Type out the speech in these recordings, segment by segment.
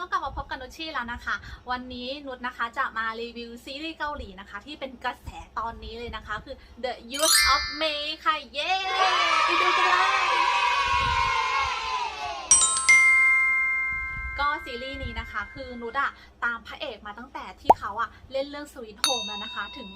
ก็กลับมาพบกับนุชชี่แล้วนะคะ วันนี้นุชนะคะจะมารีวิวซีรีส์เกาหลีนะคะ ที่เป็นกระแสตอนนี้เลยนะคะ คือ The Youth of May ค่ะ เย้ไปดูกันเลยก็ซีรีส์นี้นะคะคือนุชอะตามพระเอกมาตั้งแต่ที่เขาอะเล่นเรื่องสวิตโฮมแล้วนะคะ ถึง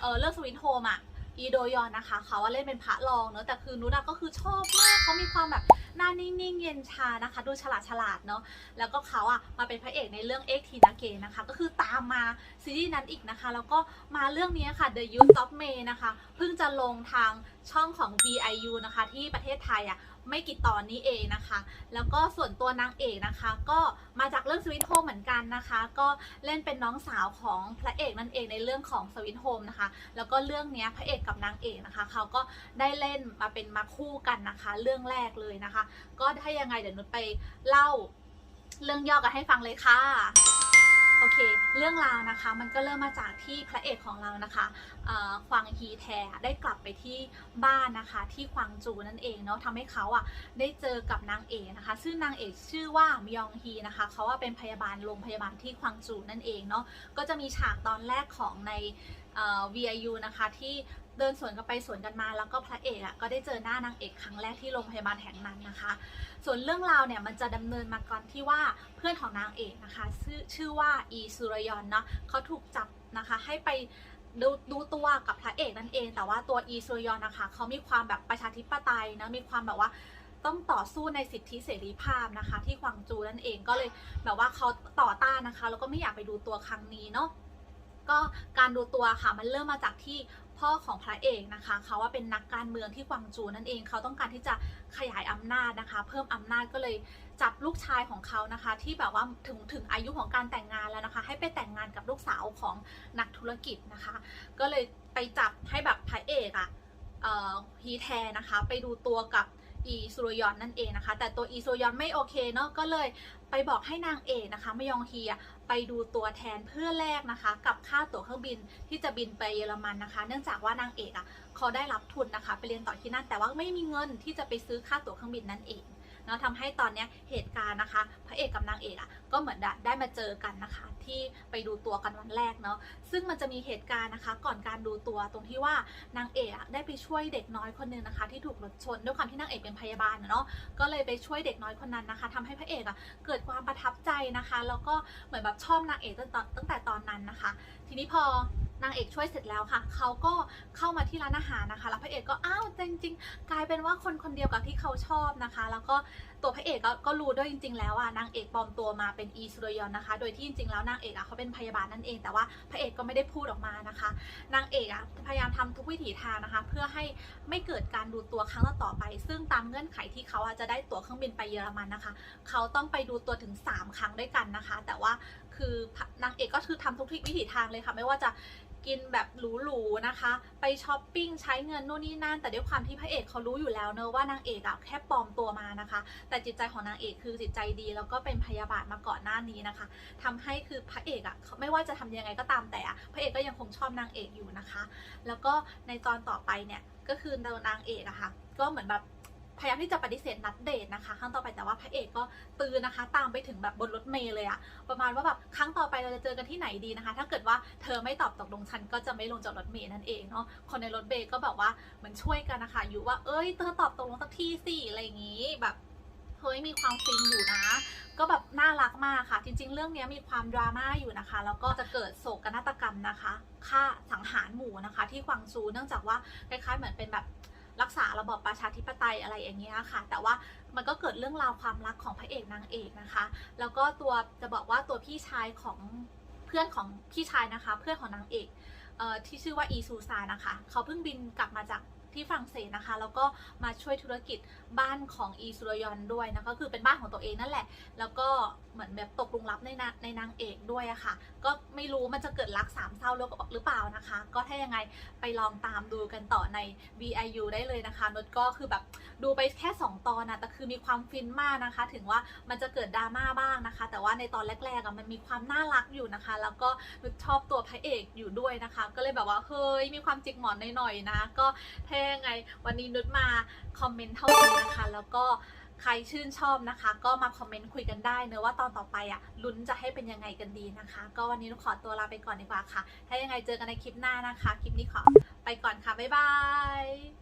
เออเรื่องสวิตโฮมอะอีโดยอนนะคะเขาว่าเล่นเป็นพระรองเนอะแต่คือนุชอะก็คือชอบมากเขามีความแบบหน้านิ่งๆ เย็นชานะคะ ดูฉลาดฉลาดเนาะแล้วก็เขาอะมาเป็นพระเอกในเรื่องเอ็กทีนาเกนะคะ ก็คือตามมาซีรีส์นั้นอีกนะคะ แล้วก็มาเรื่องนี้ค่ะ The Youth of May นะคะ เพิ่งจะลงทางช่องของ VIU นะคะ ที่ประเทศไทยอะไม่กี่ตอนนี้เองนะคะ แล้วก็ส่วนตัวนางเอกนะคะ ก็มาจากเรื่องสวิตโฮมเหมือนกันนะคะ ก็เล่นเป็นน้องสาวของพระเอกนั่นเองในเรื่องของสวิตโฮมนะคะ แล้วก็เรื่องนี้พระเอกกับนางเอกนะคะ เขาก็ได้เล่นมาเป็นมาคู่กันนะคะ เรื่องแรกเลยนะคะก็ถ้ายังไงเดี๋ยวนุชไปเล่าเรื่องย่อกันให้ฟังเลยค่ะโอเค เรื่องราวนะคะมันก็เริ่มมาจากที่พระเอกของเรานะคะควางฮีแทได้กลับไปที่บ้านนะคะ ที่ควางจูนั่นเองเนาะทำให้เขาอะได้เจอกับนางเอกนะคะ ซึ่งนางเอกชื่อว่ามยองฮีนะคะเขาว่าเป็นพยาบาลโรงพยาบาลที่ควางจูนั่นเองเนาะก็จะมีฉากตอนแรกของใน VIU นะคะที่เดินสวนกันไปสวนกันมา แล้วก็พระเอกอะก็ได้เจอหน้านางเอกครั้งแรกที่โรงพยาบาลแห่งนั้นนะคะ ส่วนเรื่องราวเนี่ยมันจะดำเนินมาก่อนที่ว่าเพื่อนของนางเอกนะคะชื่อชื่อว่าอีสุรยอนเนาะเขาถูกจับนะคะให้ไปดูดูตัวกับพระเอกนั่นเอง แต่ว่าตัวอีสุรยอนนะคะเขามีความแบบประชาธิปไตยนะมีความแบบว่าต้องต่อสู้ในสิทธิเสรีภาพนะคะ ที่ควางจูนั่นเองก็เลยแบบว่าเขาต่อต้านนะคะแล้วก็ไม่อยากไปดูตัวครั้งนี้เนาะ ก็การดูตัวค่ะมันเริ่มมาจากที่พ่อของพระเอกนะคะเขาว่าเป็นนักการเมืองที่กวางจูนั่นเองเขาต้องการที่จะขยายอำนาจนะคะ เพิ่มอำนาจก็เลยจับลูกชายของเขานะคะ ที่แบบว่าถึงถึงอายุของการแต่งงานแล้วนะคะ ให้ไปแต่งงานกับลูกสาวของนักธุรกิจนะคะ ก็เลยไปจับให้แบบพระเอกอะเอ่อฮีแทนะคะ ไปดูตัวกับอีสุรยอนนั่นเองนะคะ แต่ตัวอีสุรยอนไม่โอเคเนาะก็เลยไปบอกให้นางเอกนะคะมยองฮีอะ ไปดูตัวแทนเพื่อแลกนะคะ กับค่าตั๋วเครื่องบินที่จะบินไปเยอรมันนะคะ เนื่องจากว่านางเอกอะเขาได้รับทุนนะคะ ไปเรียนต่อที่นั่นแต่ว่าไม่มีเงินที่จะไปซื้อค่าตั๋วเครื่องบินนั่นเอง เนาะทำให้ตอนเนี้ยเหตุการณ์นะคะ พระเอกกับนางเอกอะก็เหมือนได้มาเจอกันนะคะ ที่ไปดูตัวกันวันแรกเนาะซึ่งมันจะมีเหตุการณ์นะคะ ก่อนการดูตัวตรงที่ว่านางเอกได้ไปช่วยเด็กน้อยคนหนึงนะคะ ที่ถูกรถชนด้วยความที่นางเอกเป็นพยาบาลเนาะก็เลยไปช่วยเด็กน้อยคนนั้นนะคะทำให้พระเอกอะเกิดความประทับใจนะคะ แล้วก็เหมือนแบบชอบนางเอกตั้งแต่ตอนนั้นนะคะ ทีนี้พอ นางเอกช่วยเสร็จแล้วค่ะ เขาก็เข้ามาที่ร้านอาหารนะคะ แล้วพระเอกก็อ้าวจริง ๆ กลายเป็นว่าคนคนเดียวกับที่เขาชอบนะคะ แล้วก็ตัวพระเอกก็ก็รู้ด้วยจริง ๆ แล้วอะนางเอกปลอมตัวมาเป็นอีสุรยอนนะคะ โดยที่จริงๆแล้วนางเอกอะเขาเป็นพยาบาลนั่นเอง แต่ว่าพระเอกก็ไม่ได้พูดออกมานะคะ นางเอกอะพยายามทำทุกวิถีทางนะคะ เพื่อให้ไม่เกิดการดูตัวครั้งต่อไป ซึ่งตามเงื่อนไขที่เขาอะจะได้ตั๋วเครื่องบินไปเยอรมันนะคะ เขาต้องไปดูตัวถึง 3 ครั้งด้วยกันนะคะ แต่ว่าคือนางเอกก็คือทำทุกวิถีทางเลยค่ะ ไม่ว่าจะ กินแบบหรูๆนะคะ ไปช้อปปิ้งใช้เงินนู่นนี่นั่น แต่ด้วยความที่พระเอกเขารู้อยู่แล้วเนอะว่านางเอกอะแค่ปลอมตัวมานะคะ แต่จิตใจของนางเอกคือจิตใจดี แล้วก็เป็นพยาบาลมาก่อนหน้านี้นะคะทำให้คือพระเอกอะไม่ว่าจะทำยังไงก็ตามแต่อะพระเอกก็ยังคงชอบนางเอกอยู่นะคะ แล้วก็ในตอนต่อไปเนี่ยก็คือนางเอกอะค่ะก็เหมือนแบบ พยายามที่จะปฏิเสธนัดเดทนะคะครั้งต่อไปแต่ว่าพระเอกก็ตือนะคะ ตามไปถึงแบบบนรถเมล์เลยอะประมาณว่าแบบครั้งต่อไปเราจะเจอกันที่ไหนดีนะคะ ถ้าเกิดว่าเธอไม่ตอบตกลงฉันก็จะไม่ลงจากรถเมล์นั่นเองเนาะคนในรถเมล์ก็แบบว่าเหมือนช่วยกันนะคะ อยู่ว่าเอ้ยเธอตอบตกลงสักทีสิอะไรอย่างงี้แบบเฮ้ยมีความฟินอยู่นะ ก็แบบน่ารักมากค่ะ จริง ๆ เรื่องนี้มีความดราม่าอยู่นะคะ แล้วก็จะเกิดโศกนาฏกรรมนะคะฆ่าสังหารหมู่นะคะ ที่กวางซูเนื่องจากว่าคล้ายๆเหมือนเป็นแบบ รักษาระบอบประชาธิปไตยอะไรอย่างเงี้ยค่ะ แต่ว่ามันก็เกิดเรื่องราวความรักของพระเอกนางเอกนะคะ แล้วก็ตัวจะบอกว่าตัวพี่ชายของเพื่อนของพี่ชายนะคะ เพื่อนของนางเอกเอ่อที่ชื่อว่าอีซูซานะคะ เขาเพิ่งบินกลับมาจาก ที่ฝรั่งเศสนะคะ แล้วก็มาช่วยธุรกิจบ้านของอีซูรยอนด้วยนะก็คือเป็นบ้านของตัวเองนั่นแหละ แล้วก็เหมือนแบบตกลุมรักในนาในนางเอกด้วยอะค่ะ ก็ไม่รู้มันจะเกิดรักสามเศร้าหรือเปล่านะคะ ก็ถ้ายังไงไปลองตามดูกันต่อใน VIU ได้เลยนะคะนดก็คือแบบดูไปแค่ 2 ตอนนะแต่คือมีความฟินมากนะคะ ถึงว่ามันจะเกิดดราม่าบ้างนะคะ แต่ว่าในตอนแรกๆมันมีความน่ารักอยู่นะคะ แล้วก็นุชชอบตัวพระเอกอยู่ด้วยนะคะ ก็เลยแบบว่าเฮ้ยมีความจิกหมอนหน่อยๆนะ ก็ถ้ายังไง วันนี้นุชมาคอมเมนต์เท่านี้นะคะ แล้วก็ใครชื่นชอบนะคะ ก็มาคอมเมนต์คุยกันได้เนอะว่าตอนต่อไปอะลุ้นจะให้เป็นยังไงกันดีนะคะ ก็วันนี้นุชขอตัวลาไปก่อนดีกว่าค่ะ ถ้ายังไงเจอกันในคลิปหน้านะคะ คลิปนี้ขอไปก่อนค่ะบ๊ายบาย